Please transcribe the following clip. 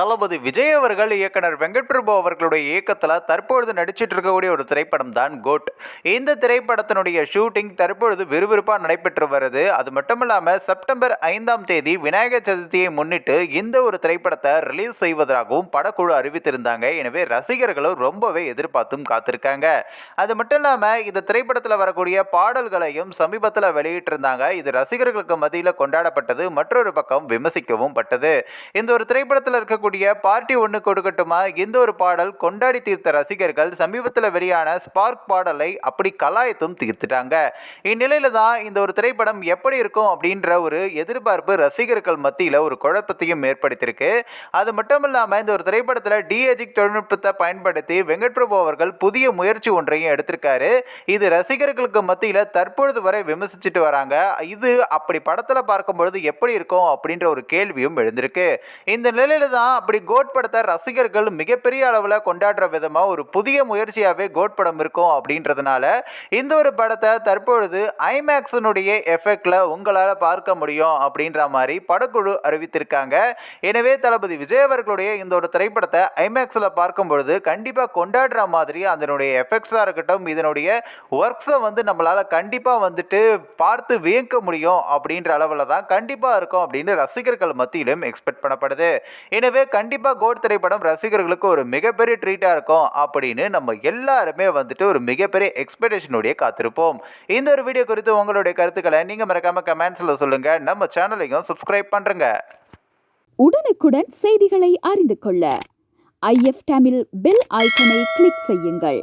தளபதி விஜய் அவர்கள் இயக்குனர் வெங்கட் பிரபு அவர்களுடைய இயக்கத்தில் தற்பொழுது நடிச்சிட்டு இருக்கக்கூடிய ஒரு திரைப்படம் தான் கோட் இந்த திரைப்படத்தினுடைய ஷூட்டிங் தற்பொழுது விறுவிறுப்பாக நடைபெற்று வருது. அது மட்டும் இல்லாமல் செப்டம்பர் ஐந்தாம் தேதி விநாயகர் சதுர்த்தியை முன்னிட்டு இந்த ஒரு திரைப்படத்தை ரிலீஸ் செய்வதாகவும் படக்குழு அறிவித்திருந்தாங்க. எனவே ரசிகர்களும் ரொம்பவே எதிர்பார்த்தும் காத்திருக்காங்க. அது மட்டும் இல்லாமல் இந்த திரைப்படத்தில் வரக்கூடிய பாடல்களையும் சமீபத்தில் வெளியிட்டிருந்தாங்க. இது ரசிகர்களுக்கு மத்தியில் கொண்டாடப்பட்டது. மற்றொரு பக்கம் விமர்சிக்கவும் பட்டது. இந்த ஒரு திரைப்படத்தில் இருக்கக்கூடிய பார்ட்டி ஒன்று கொடுக்கட்டுமா? இந்த ஒரு பாடல் கொண்டாடி தீர்த்த ரசிகர்கள் சமீபத்தில் வெளியான ஸ்பார்க் பாடலை அப்படி கலாயத்தும் தீர்த்துட்டாங்க. இந்நிலையில தான் இந்த ஒரு திரைப்படம் எப்படி இருக்கும் அப்படின்ற ஒரு எதிர்பார்ப்பு ரசிகர்கள் மத்தியில் ஒரு குழப்பத்தையும் ஏற்படுத்தியிருக்கு. அது மட்டும் இல்லாமல் இந்த ஒரு திரைப்படத்தில் டிஏஜிக் தொழில்நுட்பத்தை பயன்படுத்தி வெங்கட் பிரபு அவர்கள் புதிய முயற்சி ஒன்றையும் எடுத்திருக்காரு. இது ரசிகர்களுக்கு மத்தியில் தற்பொழுது வரை விமர்சிச்சுட்டு வராங்க. இது அப்படி படத்தில் பார்க்கும்பொழுது எப்படி இருக்கும் அப்படின்ற ஒரு கேள்வியும் எழுந்திருக்கு. இந்த நிலையில தான் அப்படி கோட் படத்தை ரசிகர்கள் மிகப்பெரிய அளவில் கொண்டாடுற விதமாக ஒரு புதிய முயற்சியாகவே கோட் படம் இருக்கும் அப்படின்றதுனால இந்த ஒரு படத்தை தற்பொழுது ஐமேக்ஸினுடைய எஃபெக்டில் உங்களால் பார்க்க முடியும் அப்படின்ற மாதிரி படக்குழு அறிவித்திருக்காங்க. எனவே தளபதி விஜய் அவர்களுடைய இந்த ஒரு திரைப்படத்தை ஐமேக்ஸில் பார்க்கும் பொழுது கண்டிப்பாக கொண்டாடுற மாதிரி அதனுடைய எஃபெக்ட்ஸாக இருக்கட்டும் இதனுடைய ஒர்க்ஸை வந்து நம்மளால் கண்டிப்பாக வந்துட்டு பார்த்து வியக்க முடியும் அப்படின்ற அளவில் தான் கண்டிப்பாக இருக்கும் அப்படின்னு ரசிகர்கள் மத்தியிலும் எக்ஸ்பெக்ட் பண்ணப்படுது. எனவே கண்டிப்பாக கோட் திரைப்படம் ரசிகர்களுக்கு ஒரு மிகப்பெரிய ட்ரீட்டாக இருக்கும் அப்படின்னு நம்ம எல்லாருமே வந்துட்டு ஒரு மிகப்பெரிய எக்ஸ்பெக்டேஷனுடைய காத்திருப்போம். இந்த ஒரு வீடியோ குறித்து உங்களுடைய கருத்துக்களை நீங்கள் மறக்காம கமெண்ட்ஸில் சொல்லுங்கள் நம்ம சேனலையும் சப்ஸ்கிரைப் பண்ணுறங்க உடனுக்குடன் செய்திகளை அறிந்து கொள்ள. ஐஎஃப் தமிழ் பெல் ஐக்கனை கிளிக் செய்யுங்கள்.